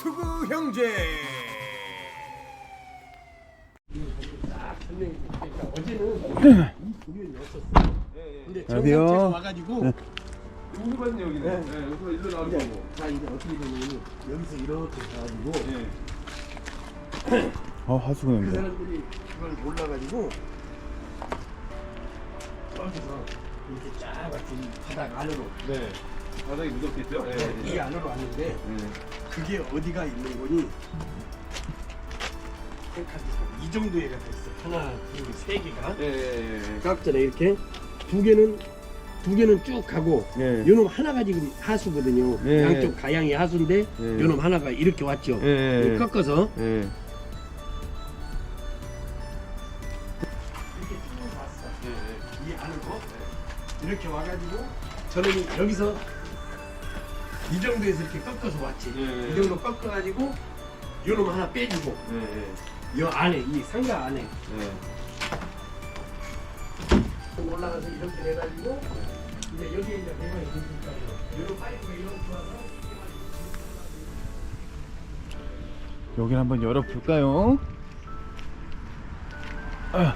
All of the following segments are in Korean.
투구 형제. 정상체가 와가지고 누구봤네 여기는. 네. 네. 여기서 일로 거고. 자 이제 어떻게 되냐면 여기서 이렇게 가가지고 네. 어 하수구 그 냄새. 사람들이 그걸 몰라가지고 저기서 이렇게 쫙 같은 바닥 안으로 네. 바닥이 무섭겠죠? 네. 이 안으로 왔는데 네. 그게 어디가 있는 거니? 이 정도의 가 있어. 하나, 둘, 세 개가. 예, 예, 예. 각전에 이렇게 두 개는 두 개는 쭉 가고 예. 요놈 하나가 지금 하수거든요. 예. 양쪽 가양이 하수인데 예. 요놈 하나가 이렇게 왔죠. 예. 이렇게 꺾어서 예. 이렇게 쭉 왔어. 예. 이 안으로 이렇게 와가지고 저는 여기서 이 정도에서 이렇게 꺾어서 왔지. 예. 이 정도 꺾어가지고 요놈 하나 빼주고 예. 예. 요 안에 이 상가 안에 예. 올라가서 이렇게 해가지고 이제 여기에 이제 배가 있으니까 요런 파이프가 이렇게 와서 여기를 한번 열어볼까요? 아.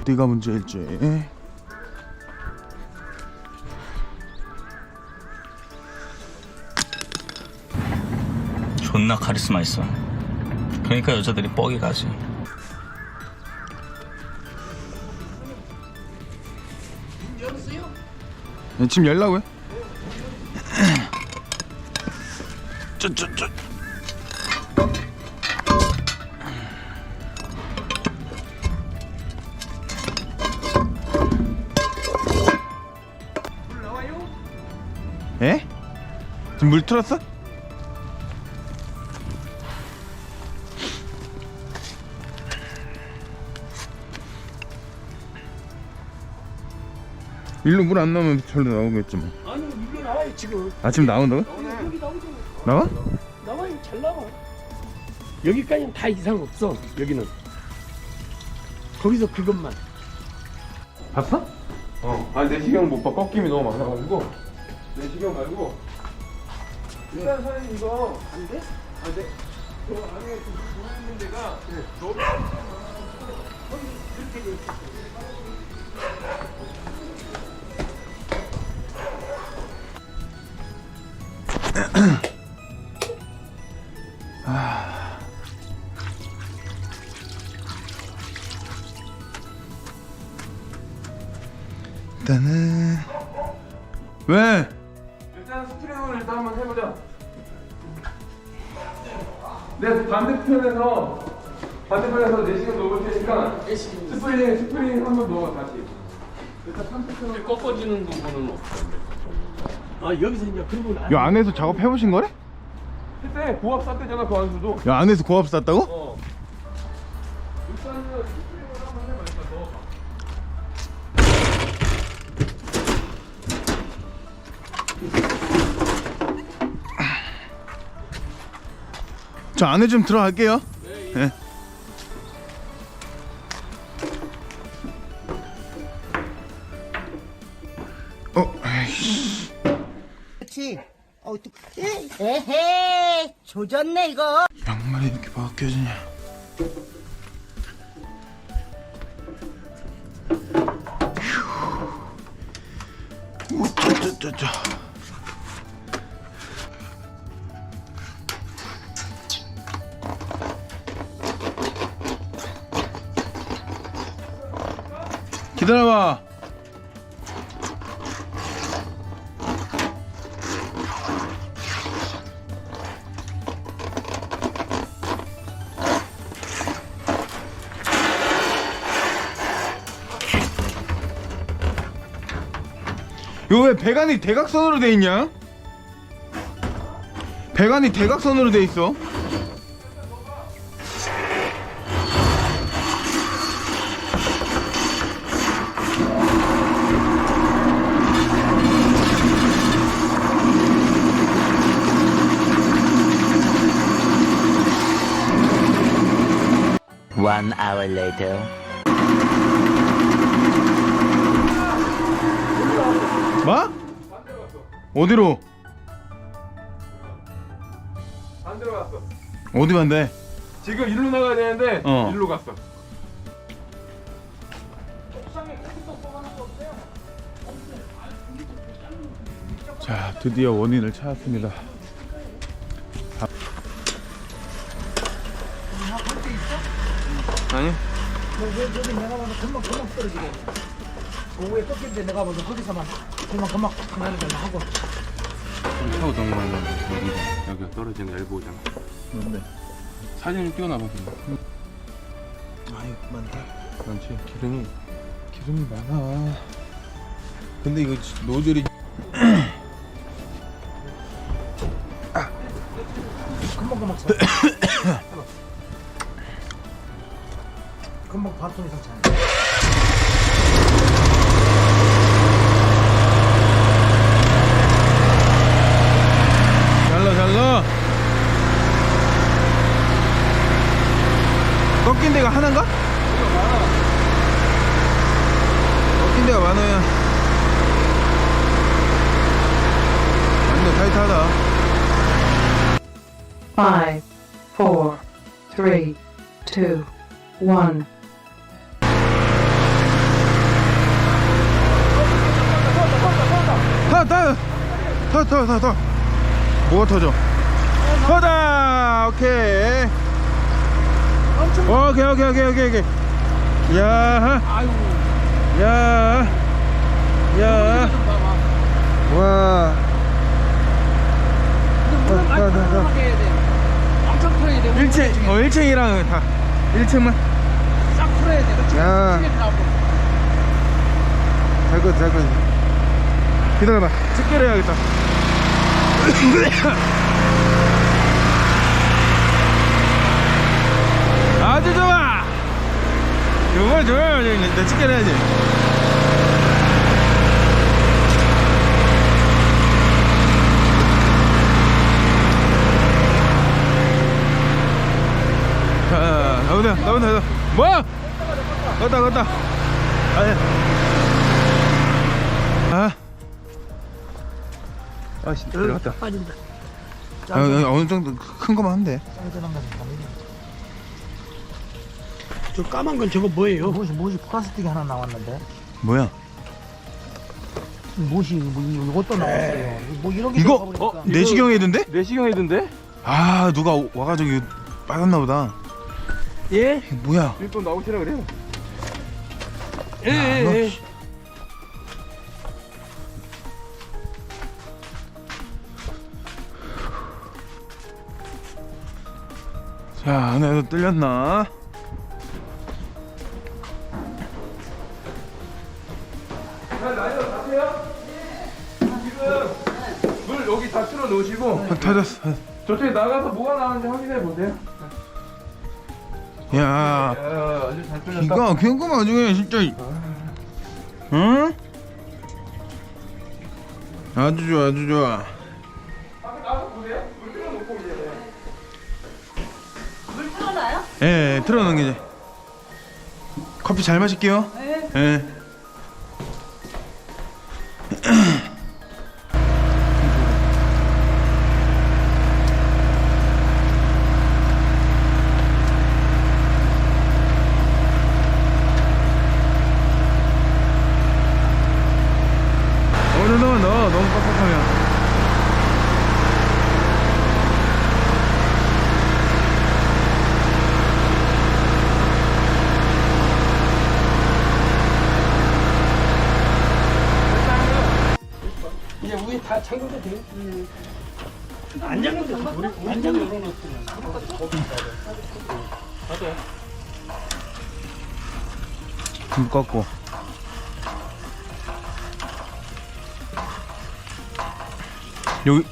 어디가 문제일지. 존나 카리스마 있어. 그러니까 여자들이 뻑이 가지. 지금 열라고요? 저, 저, 저. 예? 지금 물 틀었어? 일로 물 안 나오면 절로 나오겠지 뭐. 아니 이거 나와요 지금 아침 나온다고? 여기 나오잖아 나와? 나와요 잘 나와 여기까지는 다 이상 없어 여기는 거기서 그것만 봤어? 어. 아니 내시경 못 봐. 꺾임이 너무 많아가지고. 내시경 말고. 일단 사장님 이거 안 돼? 아, 네. 저 안에 그 보이는 데가 너무 일단은 왜? 일단 스프링을 일단 한번 해보자. 네 반대편에서 반대편에서 내시경 넣을 테니까 스프링 스프링 한번 넣어 다시. 일단 반대편을 꺾어지는 부분은 없어. 아 여기서 이제 그러고 나이 안에서 작업해 보신 거래? 그때 고압 쌌대잖아 그 안수도. 이 안에서 고압 쌌다고? 어. 일단은 스프링을 한번 해봐 일단 넣어봐. 저 안에 좀 들어갈게요. 네. 조졌네, 이거. 양말이 이렇게 벗겨지냐? 휴. 우짜짜짜짜. 이거 왜 배관이 대각선으로 돼 있냐? 배관이 대각선으로 돼 있어. One hour later. 뭐? 어디로? 반대로 갔어. 어디 반대? 지금 일로 나가야 되는데 어. 일로 갔어. 자 드디어 원인을 찾았습니다 아니 여기 내가 봐도 금방 금방 떨어지게. 오후에 꺾일 때 내가 봐도 거기서만 금방 금방 가는 걸로 하고. 타고 넘어가는 여기가 여기가 떨어지는 거 엘보잖아. 뭔데? 사진을 띄워놔봐 그냥. 아유 많다 그렇지. 기름이 기름이 많아 근데 이거 노즐이 금방 금방 써. 금방 반통 이상 차네. 잘라 잘라 꺾인 데가 하나인가? 꺾인 데가 많아야 완전 타이트하다 Five, four, three, two, one. 타, 타, 타, 타, 타, 타. 뭐가 터져? 터다. 오케이. 오케이, 오케이, 오케이, 오케이, 오케이. 야, 야, 야. 와. 타, 타, 타, 타. 엄청 풀어야 돼. 1층, 어, 1층이랑 다. 1층만. 싹 풀어야 돼. 그렇지? 야. 잘 거, 잘 거. 기다려봐. 집게를 해야겠다. 아주 좋아! 정말 좋아요. 내 집게를 해야지. 자, 나온다, 나온다, 나온다. 뭐? 걷다, 걷다. 아니. 아. 아씨, 들어갔다. 빠진다. 아, 아, 어느 정도 큰 거만 거 갑니다. 저 까만 건 저거 뭐예요? 무엇이 무엇이 플라스틱이 하나 나왔는데 뭐야? 무엇이 뭐 이것도 나왔어요. 뭐 이런 게 이거? 어? 내시경 해던데? 내시경 해던데? 아, 누가 오- 와가지고 이거 빠졌나 보다. 예? 이게 뭐야? 일도 나오시라 그래요. 예, 예, 너 예. 씨. 자, 안에도 뚫렸나? 여기 다 틀어 놓으시고 아, 터졌어. 저쪽에 나가서 뭐가 나오는지 확인해 보세요. 야, 야, 아주 잘 뚫렸다. 기가 막힌 거 나중에 진짜. 응? 아주 좋아, 아주 좋아. 밖에 나가서 보세요. 물 틀어 놓고 이제. 예, 예, 틀어놓은 게 이제. 커피 잘 마실게요. 네. 예. 잠궈도 돼요? 안 잠궈도 돼. 안 잠궈도 돼. 금 꺾고. 여기,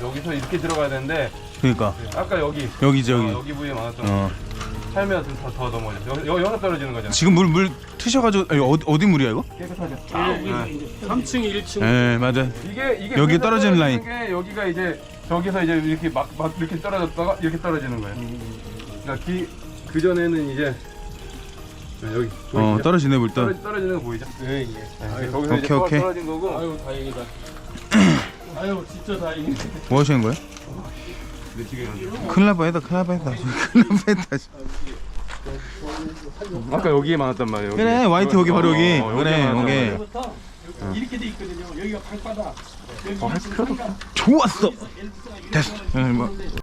여기서 이렇게 들어가야 되는데 그니까. 아까 여기 여기지, 어, 여기. 여기 부위에 많았던 어. 살면 더, 더 넘어져. 여기 여기 여기서 떨어지는 거잖아. 지금 물, 물 트셔가지고, 아니, 어디, 어디 물이야, 이거? 깨끗하죠. 3층, 1층. 예, 맞아. 이게 이게 여기 떨어지는 라인. 게 여기가 이제 저기서 이제 이렇게 막, 막 이렇게 떨어졌다가 이렇게 떨어지는 거예요. 그러니까 기그 전에는 이제 네, 여기 어, 보이시죠? 떨어지네, 물 떨. 떨어, 떨어지는 거 보이죠? 예, 예. 네, 거기서 이제 오케이, 오케이. 떨어진 거고 아유, 다행이다. 아유, 진짜 다행이네. 뭐 하시는 거예요? 큰일 날 뻔했다 큰일 날 뻔했다 큰일 날 뻔했다 아까 여기에 많았단 말이에요. 여기. 그래 와이트 여기 바로 여기 어, 그래 많았단 여기 말이에요. 이렇게 돼 있거든요. 여기가 발바닥. 어, 할 필요도 없다. 좋았어 됐어 응, 뭐.